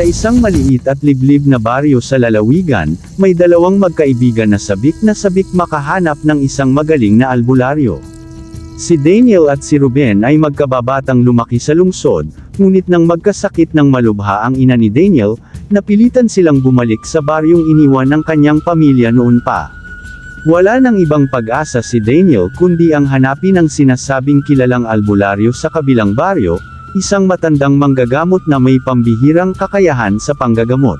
Sa isang maliit at liblib na baryo sa lalawigan, may dalawang magkaibigan na sabik na sabik makahanap ng isang magaling na albularyo. Si Daniel at si Ruben ay magkababatang lumaki sa lungsod, ngunit nang magkasakit ng malubha ang ina ni Daniel, napilitan silang bumalik sa baryong iniwan ng kanyang pamilya noon pa. Wala nang ibang pag-asa si Daniel kundi ang hanapin ang sinasabing kilalang albularyo sa kabilang baryo, isang matandang manggagamot na may pambihirang kakayahan sa panggagamot.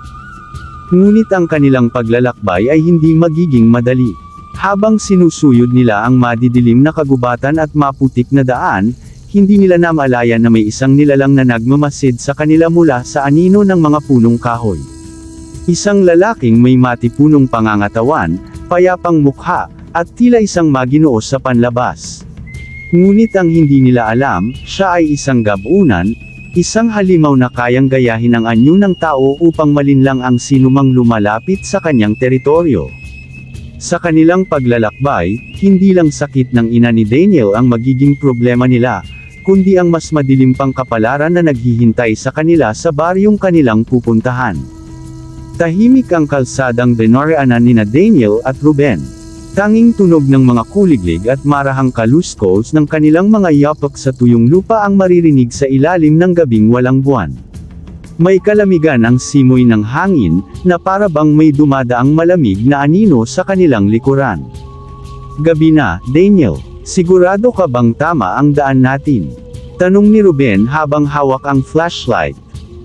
Ngunit ang kanilang paglalakbay ay hindi magiging madali. Habang sinusuyod nila ang madidilim na kagubatan at maputik na daan, hindi nila namalayan na may isang nilalang na nagmamasid sa kanila mula sa anino ng mga punong kahoy. Isang lalaking may matipunong pangangatawan, payapang mukha, at tila isang maginoo sa panlabas. Ngunit ang hindi nila alam, siya ay isang gabunan, isang halimaw na kayang gayahin ang anyo ng tao upang malinlang ang sinumang lumalapit sa kanyang teritoryo. Sa kanilang paglalakbay, hindi lang sakit ng ina ni Daniel ang magiging problema nila, kundi ang mas madilim pang kapalaran na naghihintay sa kanila sa baryong kanilang pupuntahan. Tahimik ang kalsadang benoreanan nina Daniel at Ruben. Tanging tunog ng mga kuliglig at marahang kaluskos ng kanilang mga yapak sa tuyong lupa ang maririnig sa ilalim ng gabing walang buwan. May kalamigan ang simoy ng hangin, na para bang may dumadaang malamig na anino sa kanilang likuran. Gabi na, Daniel. Sigurado ka bang tama ang daan natin? Tanong ni Ruben habang hawak ang flashlight.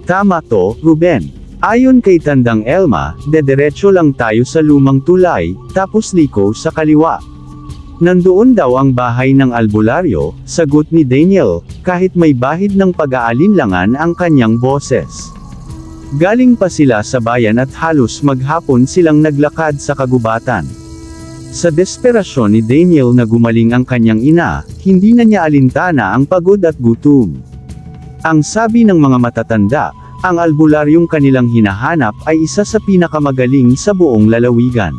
Tama to, Ruben. Ayon kay Tandang Elma, dederecho lang tayo sa lumang tulay, tapos liko sa kaliwa. Nandoon daw ang bahay ng albularyo, sagot ni Daniel, kahit may bahid ng pag-aalinlangan ang kanyang boses. Galing pa sila sa bayan at halos maghapon silang naglakad sa kagubatan. Sa desperasyon ni Daniel na gumaling ang kanyang ina, hindi na niya alintana ang pagod at gutom. Ang sabi ng mga matatanda, ang albularyong kanilang hinahanap ay isa sa pinakamagaling sa buong lalawigan.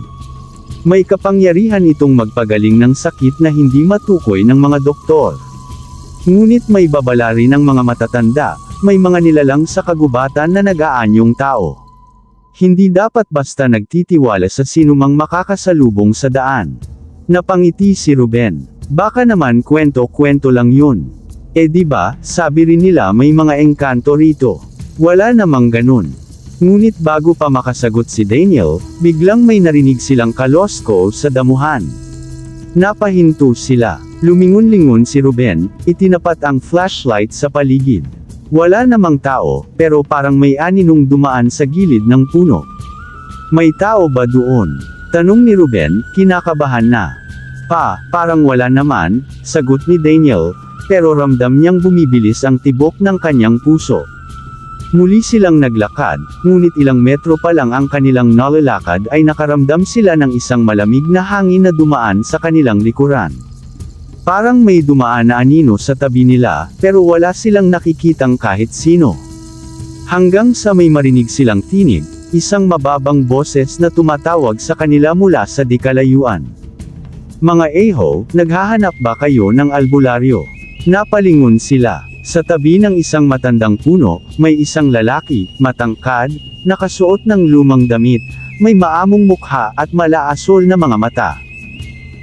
May kapangyarihan itong magpagaling ng sakit na hindi matukoy ng mga doktor. Ngunit may babala rin ng mga matatanda, may mga nilalang sa kagubatan na nag-aanyong tao. Hindi dapat basta nagtitiwala sa sinumang makakasalubong sa daan. Napangiti si Ruben. Baka naman kwento-kwento lang yun. Eh di ba, sabi rin nila may mga engkanto rito. Wala namang ganun. Ngunit bago pa makasagot si Daniel, biglang may narinig silang kalosko sa damuhan. Napahinto sila. Lumingon-lingon si Ruben, itinapat ang flashlight sa paligid. Wala namang tao, pero parang may aninong dumaan sa gilid ng puno. May tao ba doon? Tanong ni Ruben, kinakabahan na. Pa, parang wala naman, sagot ni Daniel, pero ramdam niyang bumibilis ang tibok ng kanyang puso. Muli silang naglakad, ngunit ilang metro pa lang ang kanilang nalalakad ay nakaramdam sila ng isang malamig na hangin na dumaan sa kanilang likuran. Parang may dumaan na anino sa tabi nila, pero wala silang nakikitang kahit sino. Hanggang sa may marinig silang tinig, isang mababang boses na tumatawag sa kanila mula sa dikalayuan. Mga eho, naghahanap ba kayo ng albularyo? Napalingon sila. Sa tabi ng isang matandang puno, may isang lalaki, matangkad, nakasuot ng lumang damit, may maamong mukha at malaasol na mga mata.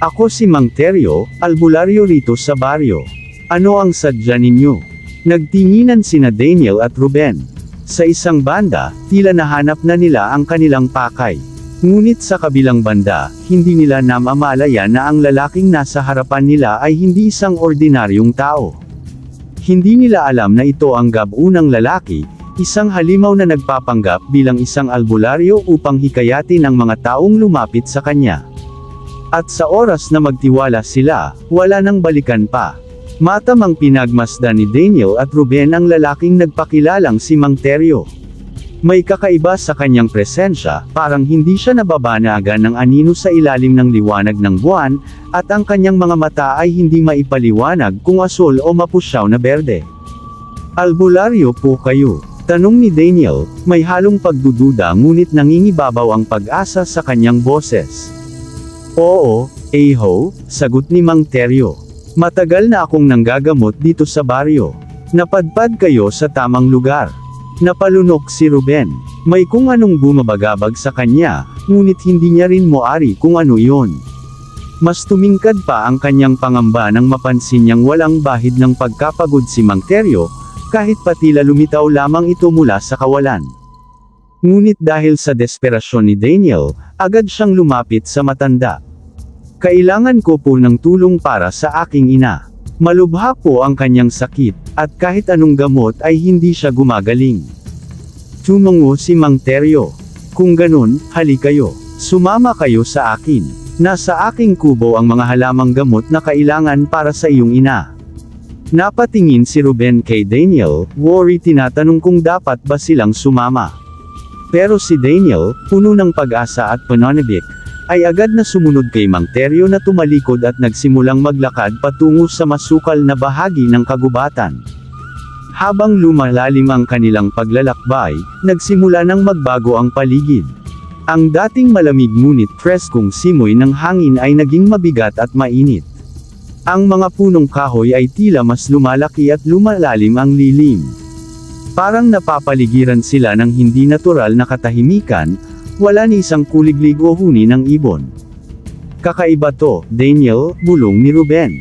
Ako si Mang Teryo, albularyo rito sa baryo. Ano ang sadya ninyo? Nagtinginan sina Daniel at Ruben. Sa isang banda, tila nahanap na nila ang kanilang pakay. Ngunit sa kabilang banda, hindi nila namamalaya na ang lalaking nasa harapan nila ay hindi isang ordinaryong tao. Hindi nila alam na ito ang gabunang lalaki, isang halimaw na nagpapanggap bilang isang albularyo upang hikayatin ang mga taong lumapit sa kanya. At sa oras na magtiwala sila, wala nang balikan pa. Matamang pinagmasdan ni Daniel at Ruben ang lalaking nagpakilalang si Mang Teryo. May kakaiba sa kanyang presensya, parang hindi siya nababanagan ng anino sa ilalim ng liwanag ng buwan, at ang kanyang mga mata ay hindi maipaliwanag kung asol o mapusyaw na berde. Albularyo po kayo. Tanong ni Daniel, may halong pagdududa ngunit nangingibabaw ang pag-asa sa kanyang boses. Oo, Eho, sagot ni Mang Teryo. Matagal na akong nanggagamot dito sa baryo. Napadpad kayo sa tamang lugar. Napalunok si Ruben. May kung anong bumabagabag sa kanya, ngunit hindi niya rin moari kung ano iyon. Mas tumingkad pa ang kanyang pangamba nang mapansin niyang walang bahid ng pagkapagod si Mang Teryo, kahit patila lumitaw lamang ito mula sa kawalan. Ngunit dahil sa desperasyon ni Daniel, agad siyang lumapit sa matanda. Kailangan ko po ng tulong para sa aking ina. Malubha po ang kanyang sakit, at kahit anong gamot ay hindi siya gumagaling. Tumungo si Mang Teryo. Kung ganun, hali kayo. Sumama kayo sa akin. Nasa aking kubo ang mga halamang gamot na kailangan para sa iyong ina. Napatingin si Ruben kay Daniel, worry tinatanong kung dapat ba silang sumama. Pero si Daniel, puno ng pag-asa at pananabik, ay agad na sumunod kay Mang Teryo na tumalikod at nagsimulang maglakad patungo sa masukal na bahagi ng kagubatan. Habang lumalalim ang kanilang paglalakbay, nagsimula nang magbago ang paligid. Ang dating malamig ngunit preskong simoy ng hangin ay naging mabigat at mainit. Ang mga punong kahoy ay tila mas lumalaki at lumalalim ang lilim. Parang napapaligiran sila ng hindi natural na katahimikan, wala ni isang kuliglig o huni ng ibon. Kakaiba to, Daniel, bulong ni Ruben.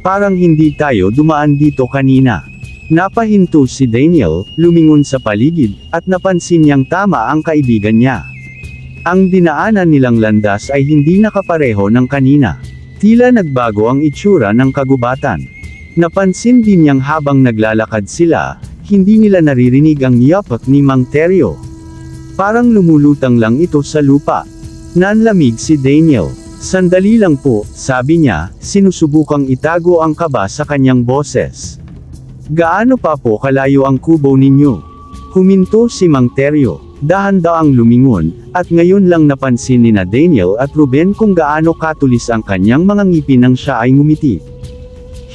Parang hindi tayo dumaan dito kanina. Napahinto si Daniel, lumingon sa paligid, at napansin niyang tama ang kaibigan niya. Ang dinaanan nilang landas ay hindi nakapareho ng kanina. Tila nagbago ang itsura ng kagubatan. Napansin din niyang habang naglalakad sila, hindi nila naririnig ang yapak ni Mang Teryo. Parang lumulutang lang ito sa lupa. Nanlamig si Daniel. Sandali lang po, sabi niya, sinusubukang itago ang kaba sa kanyang boses. Gaano pa po kalayo ang kubo ninyo? Huminto si Mang Teryo. Dahan-daang lumingon, at ngayon lang napansin ni na Daniel at Ruben kung gaano katulis ang kanyang mga ngipin nang siya ay ngumiti.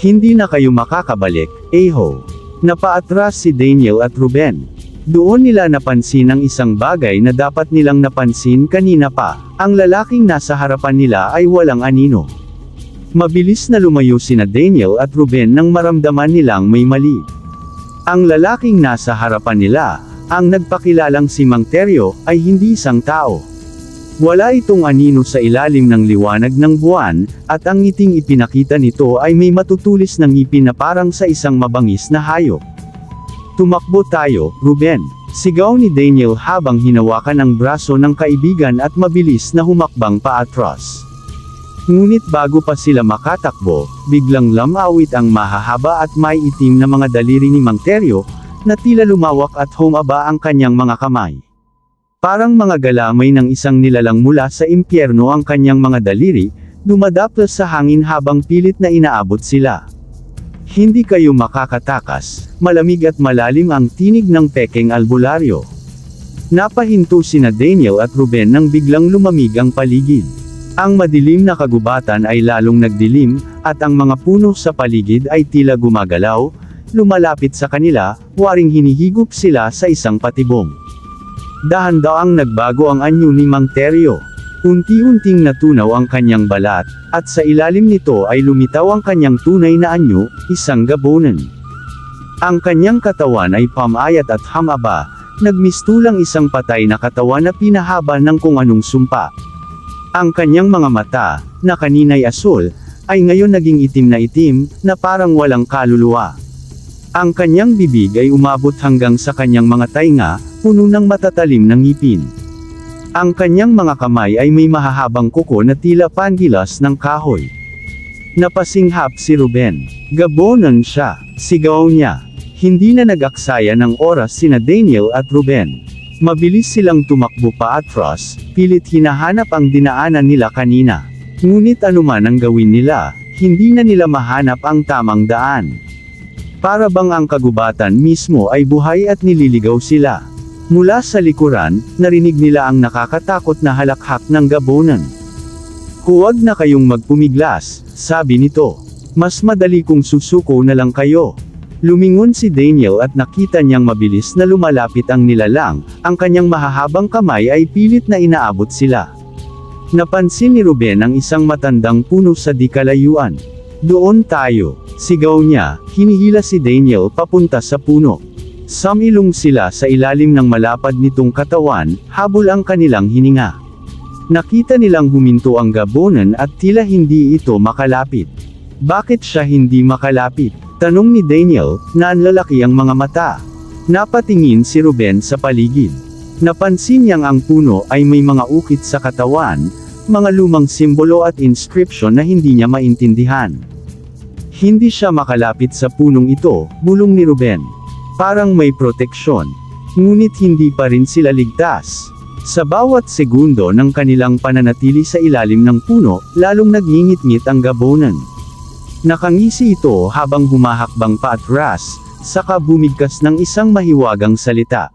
Hindi na kayo makakabalik, Eho. Napaatras si Daniel at Ruben. Doon nila napansin ang isang bagay na dapat nilang napansin kanina pa, ang lalaking nasa harapan nila ay walang anino. Mabilis na lumayo sina Daniel at Ruben nang maramdaman nilang may mali. Ang lalaking nasa harapan nila, ang nagpakilalang si Mang Teryo, ay hindi isang tao. Wala itong anino sa ilalim ng liwanag ng buwan, at ang ngiting ipinakita nito ay may matutulis na ngipin na parang sa isang mabangis na hayop. Tumakbo tayo, Ruben. Sigaw ni Daniel habang hinawakan ang braso ng kaibigan at mabilis na humakbang paatras. Ngunit bago pa sila makatakbo, biglang lamawit ang mahahaba at may itim na mga daliri ni Mang Teryo, na tila lumawak at humaba ang kanyang mga kamay. Parang mga galamay ng isang nilalang mula sa impyerno ang kanyang mga daliri, dumadaplos sa hangin habang pilit na inaabot sila. Hindi kayo makakatakas, malamig at malalim ang tinig ng pekeng albularyo. Napahinto sina Daniel at Ruben nang biglang lumamig ang paligid. Ang madilim na kagubatan ay lalong nagdilim, at ang mga puno sa paligid ay tila gumagalaw, lumalapit sa kanila, waring hinihigop sila sa isang patibong. Dahan-daang nagbago ang anyo ni Mang Teryo. Unti-unting natunaw ang kanyang balat, at sa ilalim nito ay lumitaw ang kanyang tunay na anyo, isang gabonan. Ang kanyang katawan ay pamayat at hamaba, nagmistulang isang patay na katawan na pinahaba ng kung anong sumpa. Ang kanyang mga mata, na kaninay asul, ay ngayon naging itim na itim, na parang walang kaluluwa. Ang kanyang bibig ay umabot hanggang sa kanyang mga tainga, puno ng matatalim na ngipin. Ang kanyang mga kamay ay may mahahabang kuko na tila pangilas ng kahoy. Napasinghap si Ruben. Gabonan siya, sigaw niya. Hindi na nag-aksaya ng oras sina Daniel at Ruben. Mabilis silang tumakbo pa atras, pilit hinahanap ang dinaanan nila kanina. Ngunit anuman ang gawin nila, hindi na nila mahanap ang tamang daan. Para bang ang kagubatan mismo ay buhay at nililigaw sila. Mula sa likuran, narinig nila ang nakakatakot na halakhak ng gabonan. Huwag na kayong magpumiglas, sabi nito. Mas madali kung susuko na lang kayo. Lumingon si Daniel at nakita niyang mabilis na lumalapit ang nilalang, ang kanyang mahahabang kamay ay pilit na inaabot sila. Napansin ni Ruben ang isang matandang puno sa di kalayuan. Doon tayo, sigaw niya, hinihila si Daniel papunta sa puno. Samilong sila sa ilalim ng malapad nitong katawan, habol ang kanilang hininga. Nakita nilang huminto ang gabonan at tila hindi ito makalapit. Bakit siya hindi makalapit? Tanong ni Daniel, na lalaki ang mga mata. Napatingin si Ruben sa paligid. Napansin niyang ang puno ay may mga ukit sa katawan, mga lumang simbolo at inscription na hindi niya maintindihan. Hindi siya makalapit sa punong ito, bulong ni Ruben. Parang may proteksyon. Ngunit hindi pa rin sila ligtas. Sa bawat segundo ng kanilang pananatili sa ilalim ng puno, lalong nagingit-ngit ang gabonan. Nakangisi ito habang humahakbang paatras, saka bumigkas ng isang mahiwagang salita.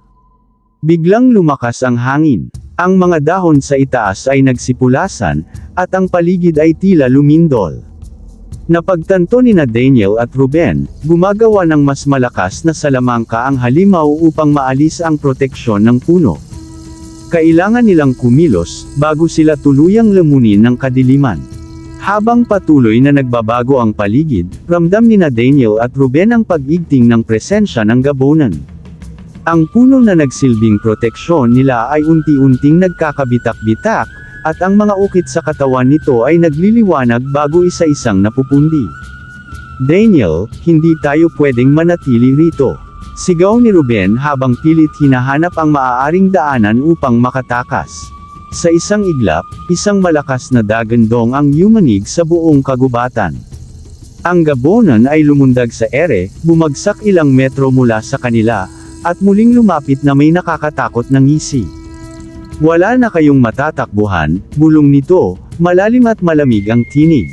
Biglang lumakas ang hangin. Ang mga dahon sa itaas ay nagsipulasan, at ang paligid ay tila lumindol. Napagtanto ni na Daniel at Ruben, gumagawa ng mas malakas na salamangka ang halimaw upang maalis ang proteksyon ng puno. Kailangan nilang kumilos, bago sila tuluyang lamunin ng kadiliman. Habang patuloy na nagbabago ang paligid, ramdam ni na Daniel at Ruben ang pag-igting ng presensya ng gabonan. Ang puno na nagsilbing proteksyon nila ay unti-unting nagkakabitak-bitak, at ang mga ukit sa katawan nito ay nagliliwanag bago isa-isang napupundi. Daniel, hindi tayo pwedeng manatili rito. Sigaw ni Ruben habang pilit hinahanap ang maaaring daanan upang makatakas. Sa isang iglap, isang malakas na dagandong ang yumanig sa buong kagubatan. Ang gabonan ay lumundag sa ere, bumagsak ilang metro mula sa kanila, at muling lumapit na may nakakatakot na ngisi. Wala na kayong matatakbuhan, bulong nito, malalim at malamig ang tinig.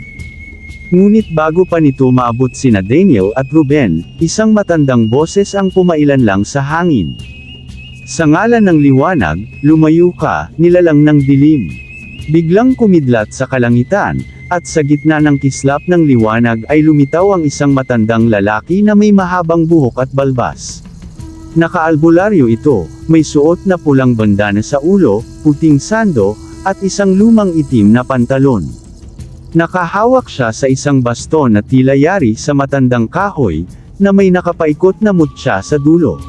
Ngunit bago pa nito maabot sina Daniel at Ruben, isang matandang boses ang pumailan lang sa hangin. Sa ngalan ng liwanag, lumayo ka, nilalang ng dilim. Biglang kumidlat sa kalangitan, at sa gitna ng kislap ng liwanag ay lumitaw ang isang matandang lalaki na may mahabang buhok at balbas. Nakaalbularyo ito, may suot na pulang bandana sa ulo, puting sando, at isang lumang itim na pantalon. Nakahawak siya sa isang baston na tila yari sa matandang kahoy, na may nakapaikot na mutya sa dulo.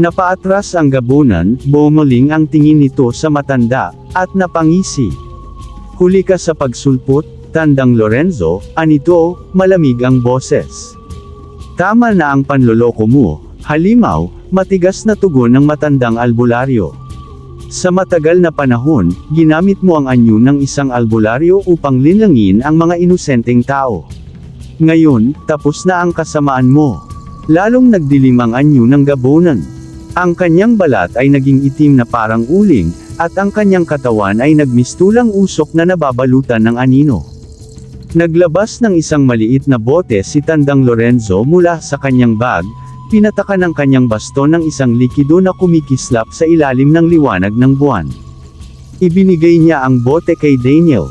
Napaatras ang gabunan, bumaling ang tingin nito sa matanda, at napangisi. Huli ka sa pagsulpot, tandang Lorenzo, anito, malamig ang boses. Tama na ang panloloko mo, halimaw, matigas na tugon ng matandang albularyo. Sa matagal na panahon, ginamit mo ang anyo ng isang albularyo upang linlangin ang mga inosenteng tao. Ngayon, tapos na ang kasamaan mo. Lalong nagdilim ang anyo ng gabonan. Ang kanyang balat ay naging itim na parang uling, at ang kanyang katawan ay nagmistulang usok na nababalutan ng anino. Naglabas ng isang maliit na bote si Tandang Lorenzo mula sa kanyang bag, Pinataka ng kanyang baston ng isang likido na kumikislap sa ilalim ng liwanag ng buwan. Ibinigay niya ang bote kay Daniel.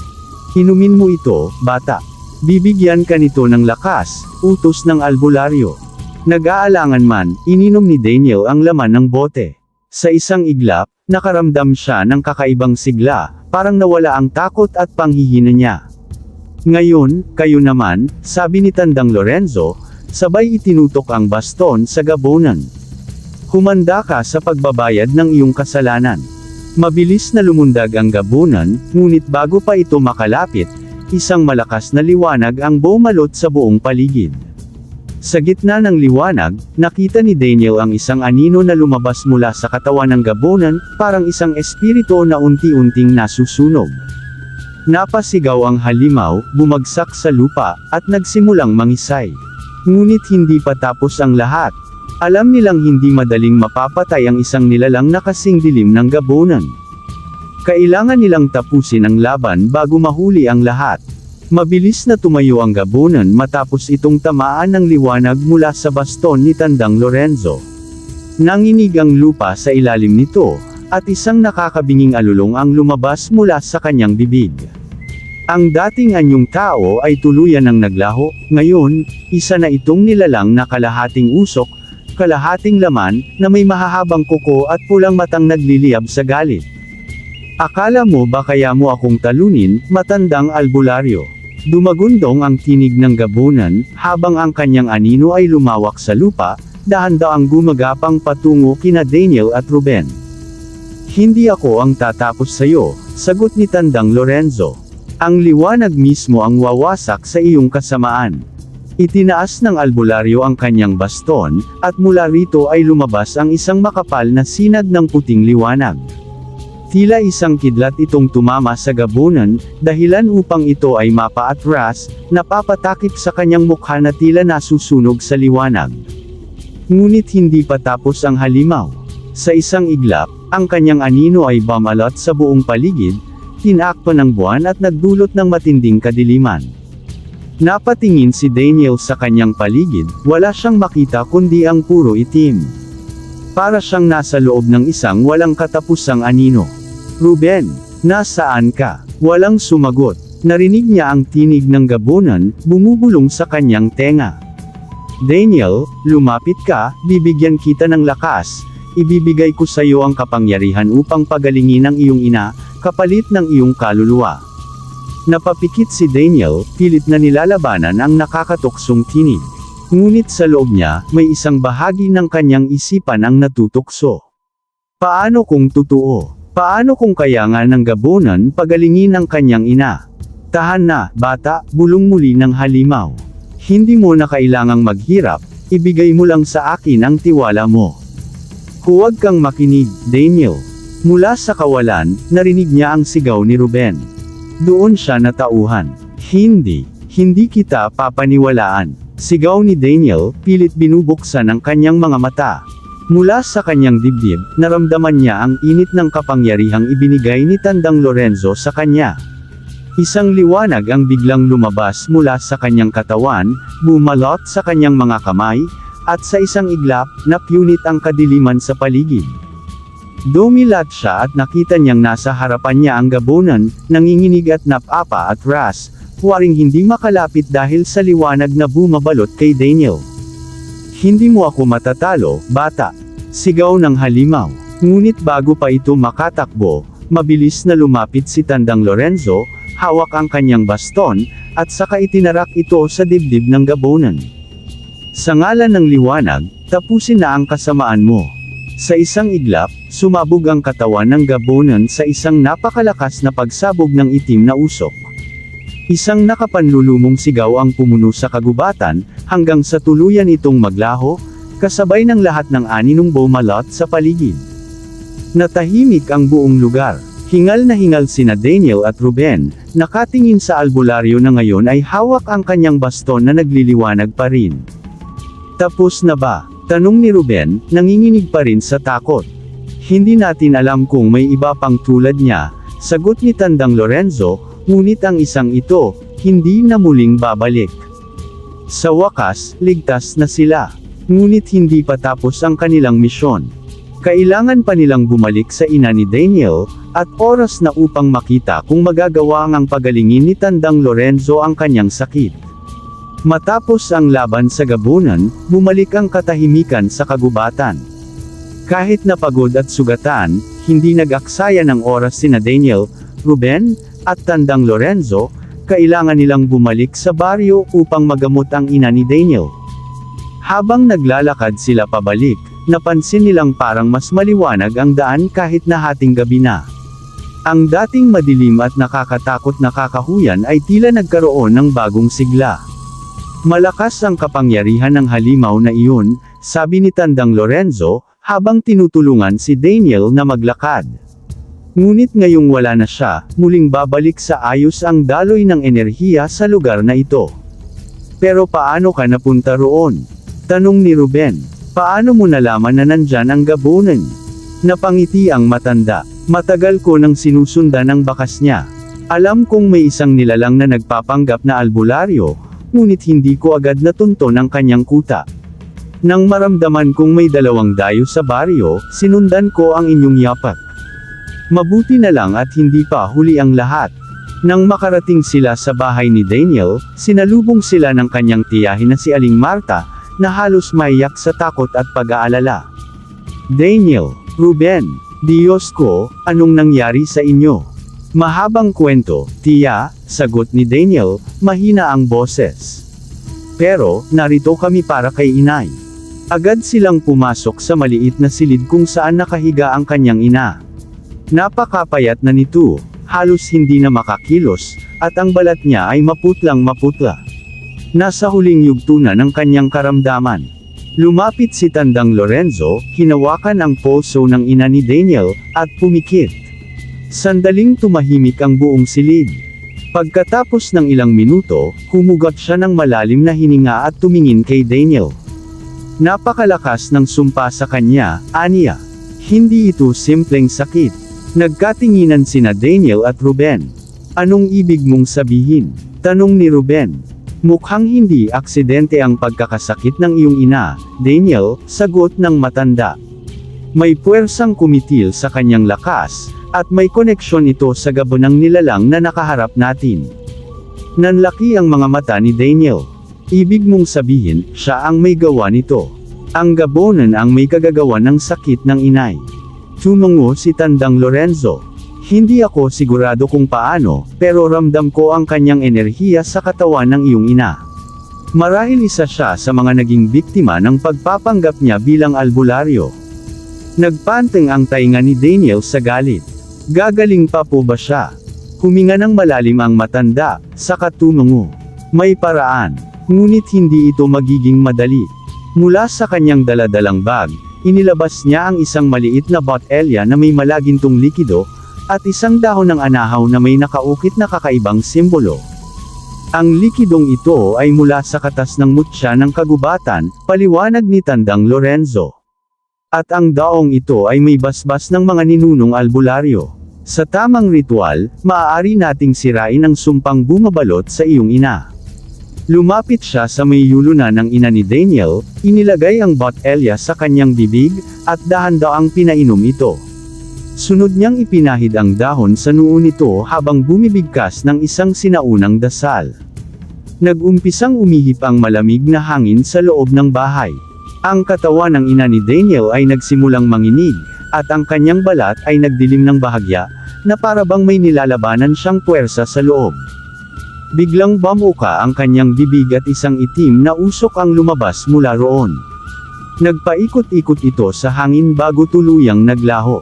Hinumin mo ito, bata. Bibigyan ka nito ng lakas, utos ng albularyo. Nag-aalangan man, ininom ni Daniel ang laman ng bote. Sa isang iglap, nakaramdam siya ng kakaibang sigla, parang nawala ang takot at panghihina niya. Ngayon, kayo naman, sabi ni Tandang Lorenzo, Sabay itinutok ang baston sa gabonan. Humanda ka sa pagbabayad ng iyong kasalanan. Mabilis na lumundag ang gabunan, ngunit bago pa ito makalapit, isang malakas na liwanag ang bumalot sa buong paligid. Sa gitna ng liwanag, nakita ni Daniel ang isang anino na lumabas mula sa katawan ng gabonan, parang isang espiritu na unti-unting nasusunog. Napasigaw ang halimaw, bumagsak sa lupa, at nagsimulang mangisay. Ngunit hindi pa tapos ang lahat. Alam nilang hindi madaling mapapatay ang isang nilalang na kasing dilim ng gabonan. Kailangan nilang tapusin ang laban bago mahuli ang lahat. Mabilis na tumayo ang gabonan matapos itong tamaan ng liwanag mula sa baston ni Tandang Lorenzo. Nanginig ang lupa sa ilalim nito, at isang nakakabinging alulong ang lumabas mula sa kanyang bibig. Ang dating anyong tao ay tuluyan ng naglaho, ngayon, isa na itong nilalang na kalahating usok, kalahating laman, na may mahahabang kuko at pulang matang nagliliyab sa galit. Akala mo ba kaya mo akong talunin, matandang albularyo? Dumagundong ang tinig ng gabunan, habang ang kanyang anino ay lumawak sa lupa, dahan-daang gumagapang patungo kina Daniel at Ruben. Hindi ako ang tatapos sayo, sagot ni Tandang Lorenzo. Ang liwanag mismo ang wawasak sa iyong kasamaan. Itinaas ng albularyo ang kanyang baston, at mula rito ay lumabas ang isang makapal na sinag ng puting liwanag. Tila isang kidlat itong tumama sa gabunan, dahilan upang ito ay mapaatras, napapatakip sa kanyang mukha na tila nasusunog sa liwanag. Ngunit hindi pa tapos ang halimaw. Sa isang iglap, ang kanyang anino ay bumalot sa buong paligid, tinakpa ng buwan at nagdulot ng matinding kadiliman. Napatingin si Daniel sa kanyang paligid, wala siyang makita kundi ang puro itim. Para siyang nasa loob ng isang walang katapusang anino. Ruben, nasaan ka? Walang sumagot. Narinig niya ang tinig ng gabunan, bumubulong sa kanyang tenga. Daniel, lumapit ka, bibigyan kita ng lakas, ibibigay ko sa iyo ang kapangyarihan upang pagalingin ang iyong ina, kapalit ng iyong kaluluwa. Napapikit si Daniel, pilit na nilalabanan ang nakakatuksong tinig. Ngunit sa loob niya, may isang bahagi ng kanyang isipan ang natutukso. Paano kung totoo? Paano kung kaya nga ng gabunan pagalingin ang kanyang ina? Tahan na, bata, bulong muli ng halimaw. Hindi mo na kailangang maghirap, ibigay mo lang sa akin ang tiwala mo. Huwag kang makinig, Daniel. Mula sa kawalan, narinig niya ang sigaw ni Ruben. Doon siya natauhan. Hindi, hindi kita papaniwalaan. Sigaw ni Daniel, pilit binubuksan ang kanyang mga mata. Mula sa kanyang dibdib, naramdaman niya ang init ng kapangyarihang ibinigay ni Tandang Lorenzo sa kanya. Isang liwanag ang biglang lumabas mula sa kanyang katawan, bumalot sa kanyang mga kamay, at sa isang iglap, napunit ang kadiliman sa paligid. Dumilat siya at nakita niyang nasa harapan niya ang gabunan, nanginginig at napapa at ras, huwaring hindi makalapit dahil sa liwanag na bumabalot kay Daniel. Hindi mo ako matatalo, bata. Sigaw ng halimaw. Ngunit bago pa ito makatakbo, mabilis na lumapit si Tandang Lorenzo, hawak ang kanyang baston, at saka itinarak ito sa dibdib ng gabunan. Sa ngalan ng liwanag, tapusin na ang kasamaan mo. Sa isang iglap, sumabog ang katawan ng gabunan sa isang napakalakas na pagsabog ng itim na usok. Isang nakapanlulumong sigaw ang pumuno sa kagubatan, hanggang sa tuluyan itong maglaho, kasabay ng lahat ng aninong bumalot sa paligid. Natahimik ang buong lugar. Hingal na hingal sina Daniel at Ruben, nakatingin sa albularyo na ngayon ay hawak ang kanyang baston na nagliliwanag pa rin. Tapos na ba? Tanong ni Ruben, nanginginig pa rin sa takot. Hindi natin alam kung may iba pang tulad niya, sagot ni Tandang Lorenzo, ngunit ang isang ito, hindi na muling babalik. Sa wakas, ligtas na sila. Ngunit hindi pa tapos ang kanilang misyon. Kailangan pa nilang bumalik sa ina ni Daniel, at oras na upang makita kung magagawa ang pagalingin ni Tandang Lorenzo ang kanyang sakit. Matapos ang laban sa gabunan, bumalik ang katahimikan sa kagubatan. Kahit napagod at sugatan, hindi nag-aksaya ng oras sina Daniel, Ruben, at Tandang Lorenzo, kailangan nilang bumalik sa baryo upang magamot ang ina ni Daniel. Habang naglalakad sila pabalik, napansin nilang parang mas maliwanag ang daan kahit na hating gabi na. Ang dating madilim at nakakatakot na kakahuyan ay tila nagkaroon ng bagong sigla. Malakas ang kapangyarihan ng halimaw na iyon, sabi ni Tandang Lorenzo, habang tinutulungan si Daniel na maglakad. Ngunit ngayong wala na siya, muling babalik sa ayos ang daloy ng enerhiya sa lugar na ito. Pero paano ka napunta roon? Tanong ni Ruben. Paano mo nalaman na nandyan ang gabunan? Napangiti ang matanda. Matagal ko nang sinusundan ang bakas niya. Alam kong may isang nilalang na nagpapanggap na albularyo, ngunit hindi ko agad natunton ang kanyang kuta. Nang maramdaman kong may dalawang dayo sa baryo, sinundan ko ang inyong yapak. Mabuti na lang at hindi pa huli ang lahat. Nang makarating sila sa bahay ni Daniel, sinalubong sila ng kanyang tiyahin na si Aling Marta, na halos maiyak sa takot at pag-aalala. Daniel, Ruben, Diyos ko, anong nangyari sa inyo? Mahabang kwento, tiya, sagot ni Daniel, mahina ang boses. Pero, narito kami para kay inay. Agad silang pumasok sa maliit na silid kung saan nakahiga ang kanyang ina. Napakapayat na nito, halos hindi na makakilos, at ang balat niya ay maputlang maputla. Nasa huling yugto na ng kanyang karamdaman. Lumapit si Tandang Lorenzo, hinawakan ang polso ng ina ni Daniel, at pumikit. Sandaling tumahimik ang buong silid. Pagkatapos ng ilang minuto, humugat siya ng malalim na hininga at tumingin kay Daniel. Napakalakas ng sumpa sa kanya, aniya. Hindi ito simpleng sakit. Nagkatinginan sina Daniel at Ruben. Anong ibig mong sabihin? Tanong ni Ruben. Mukhang hindi aksidente ang pagkakasakit ng iyong ina, Daniel, sagot ng matanda. May puwersang kumitil sa kanyang lakas, at may koneksyon ito sa gabonang nilalang na nakaharap natin. Nanlaki ang mga mata ni Daniel. Ibig mong sabihin, siya ang may gawa nito. Ang gabonan ang may kagagawa ng sakit ng inay. Tumungo si Tandang Lorenzo. Hindi ako sigurado kung paano, pero ramdam ko ang kanyang enerhiya sa katawan ng iyong ina. Marahil isa siya sa mga naging biktima ng pagpapanggap niya bilang albularyo. Nagpanteng ang tainga ni Daniel sa galit. Gagaling pa po ba siya? Huminga ng malalim ang matanda, sa katunungo. May paraan, ngunit hindi ito magiging madali. Mula sa kanyang daladalang bag, inilabas niya ang isang maliit na botelya na may malagintong likido, at isang dahon ng anahaw na may nakaukit na kakaibang simbolo. Ang likidong ito ay mula sa katas ng mutya ng kagubatan, paliwanag ni Tandang Lorenzo. At ang daong ito ay may basbas ng mga ninunong albularyo. Sa tamang ritual, maaari nating sirain ang sumpang bumabalot sa iyong ina. Lumapit siya sa may yulo na ng ina ni Daniel, inilagay ang botelya sa kanyang bibig, at dahan-daang pinainom ito. Sunod niyang ipinahid ang dahon sa noo nito habang bumibigkas ng isang sinaunang dasal. Nag-umpisang umihip ang malamig na hangin sa loob ng bahay. Ang katawan ng ina ni Daniel ay nagsimulang manginig, at ang kanyang balat ay nagdilim ng bahagya, na parabang may nilalabanan siyang puwersa sa loob. Biglang bamuka ang kanyang bibig at isang itim na usok ang lumabas mula roon. Nagpaikot-ikot ito sa hangin bago tuluyang naglaho.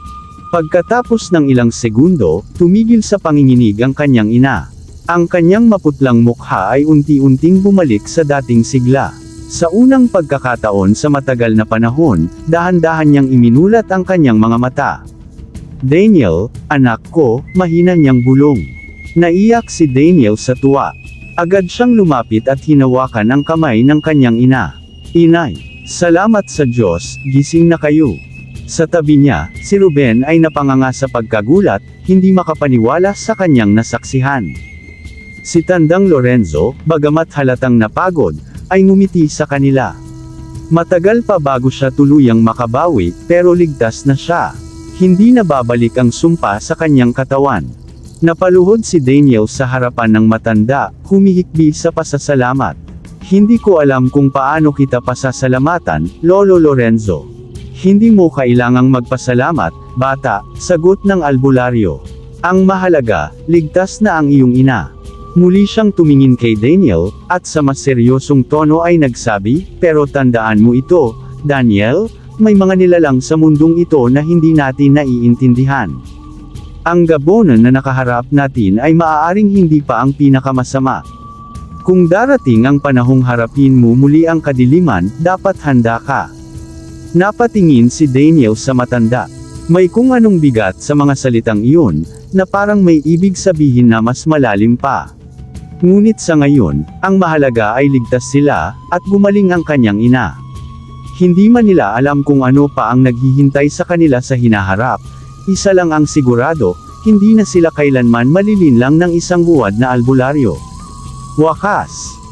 Pagkatapos ng ilang segundo, tumigil sa panginginig ang kanyang ina. Ang kanyang maputlang mukha ay unti-unting bumalik sa dating sigla. Sa unang pagkakataon sa matagal na panahon, dahan-dahan niyang iminulat ang kanyang mga mata. Daniel, anak ko, mahina niyang bulong. Naiyak si Daniel sa tuwa. Agad siyang lumapit at hinawakan ang kamay ng kanyang ina. Inay, salamat sa Diyos, gising na kayo. Sa tabi niya, si Ruben ay napanganga sa pagkagulat, hindi makapaniwala sa kanyang nasaksihan. Si Tandang Lorenzo, bagamat halatang napagod, ay ngumiti sa kanila. Matagal pa bago siya tuluyang makabawi, pero ligtas na siya. Hindi na babalik ang sumpa sa kanyang katawan. Napaluhod si Daniel sa harapan ng matanda, humihikbi sa pasasalamat. Hindi ko alam kung paano kita pasasalamatan, Lolo Lorenzo. Hindi mo kailangang magpasalamat, bata, sagot ng albularyo. Ang mahalaga, ligtas na ang iyong ina. Muli siyang tumingin kay Daniel, at sa mas seryosong tono ay nagsabi, pero tandaan mo ito, Daniel, may mga nilalang sa mundong ito na hindi natin naiintindihan. Ang gabonan na nakaharap natin ay maaaring hindi pa ang pinakamasama. Kung darating ang panahong harapin mo muli ang kadiliman, dapat handa ka. Napatingin si Daniel sa matanda. May kung anong bigat sa mga salitang iyon, na parang may ibig sabihin na mas malalim pa. Ngunit sa ngayon, ang mahalaga ay ligtas sila, at gumaling ang kanyang ina. Hindi man nila alam kung ano pa ang naghihintay sa kanila sa hinaharap. Isa lang ang sigurado, hindi na sila kailanman malilinlang ng isang huwad na albularyo. Wakas!